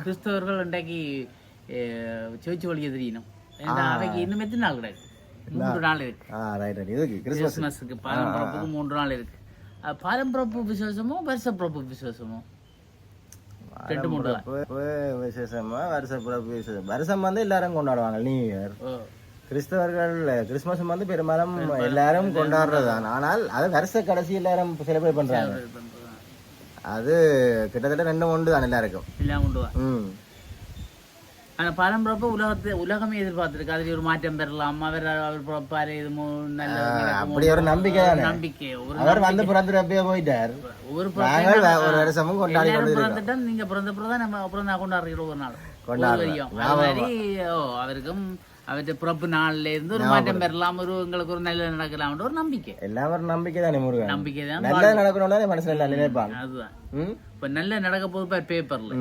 கிறிஸ்தவர்கள் இன்றைக்கு சேர்ச்சி வழிய தெரியணும். அவைக்கு இன்னும் எத்தனை நாள் கிடையாது? மூன்று நாள் இருக்கு. கிறிஸ்மஸுக்கு பாரம்பரியப்புக்கு மூன்று நாள் இருக்கு. அஹ் பாரம்பரியப்பு விசேஷமோ வருஷ பிறப்பு விசேஷமோ? ரெண்டு மூணு நாள். பிறப்பு விசேஷமா வருஷம் வந்து எல்லாரும் கொண்டாடுவாங்க நியூ இயர் கிறிஸ்தவர்கள் கிறிஸ்மஸ் வந்து பெரும்பாலும் எல்லாரும் கொண்டாடுறது தான் ஆனால் அது வருஷ கடைசி எல்லாரும் செலிப்ரேட் பண்றாங்க. அது கிட்டத்தட்ட ரெண்டு ஒன்று தான் எல்லாருக்கும். எல்லாம் கொண்டு வா ம். ஆனா பாரம்பரியப்ப உலகத்தை உலகமே எதிர்பார்த்திருக்கு. அதுல ஒரு மாற்றம் பெறலாம். அவர் அவர் பிறப்பாரு இது நல்ல அப்படி ஒரு நம்பிக்கை நம்பிக்கை அவர் வந்து பிறந்து அப்படியே போயிட்டார். ஒரு நாங்கள் ஒரு வருஷமும் கொண்டாடி பிறந்துட்டா நீங்க பிறந்த பிறகு நம்ம பிறந்தா கொண்டாடுறீங்க ஒரு நாள். கொண்டாடுறோம். அவருக்கும் அவருடைய பிறப்பு நாள்ல இருந்து ஒரு மாற்றம் பெறலாம். ஒரு உங்களுக்கு ஒரு நல்ல நடக்கலாம்ன்ற ஒரு நம்பிக்கை. எல்லாம் ஒரு நம்பிக்கை தானே முருகன்? நம்பிக்கை தான். நல்லது நடக்கணும்னா மனசுல நினைப்பாங்க அதுதான். இப்ப நல்ல நடக்க போது பேப்பர்ல